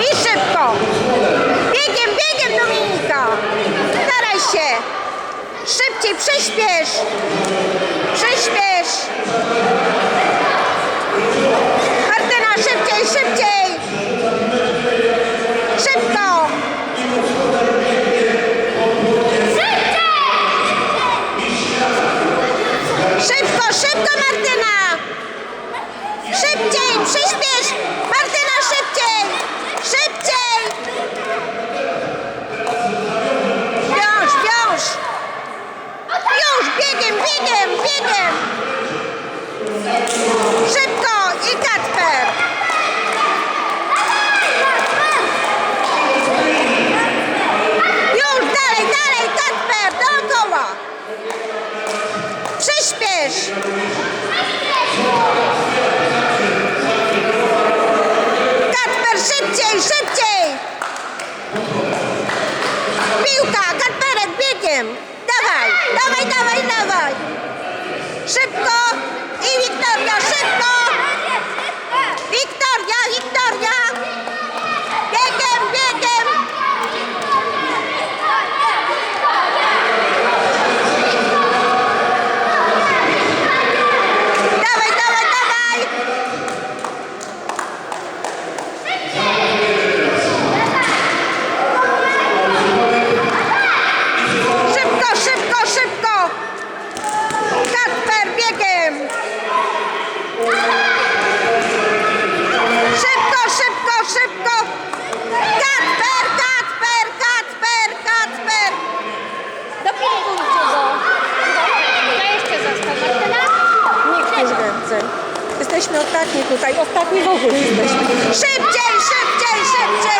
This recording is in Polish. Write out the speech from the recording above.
I szybko. Biegiem, biegiem, Dominika. Staraj się. Szybciej, przyspiesz. Przyspiesz. Martyna, szybciej, szybciej. Szybko. Szybko, szybko, Martyna. Szybciej, przyspiesz. Martyna, szybciej. Szybciej. Wiąż, wiąż. Już, biegiem, biegiem, biegiem. Szybko i Kacper. Już, dalej, dalej, Kacper, dookoła. Przyspiesz. Kacper, szybciej. Piłka, Kacperek, biegiem. Dawaj, dawaj, dawaj, dawaj. Szybko i Wiktoria, szybko. Wiktoria, Wiktoria. Biegiem, biegiem. Dawaj, dawaj, dawaj. Szybko, szybko, szybko. Kacper, biegiem. Szybko, szybko, szybko. Kacper, Kacper, Kacper, Kacper. Dopingujcie go. Ja jeszcze został. Martyna? Nikt już więcej. Jesteśmy ostatni tutaj, ostatni w ogóle jesteśmy. Szybciej, szybciej, szybciej!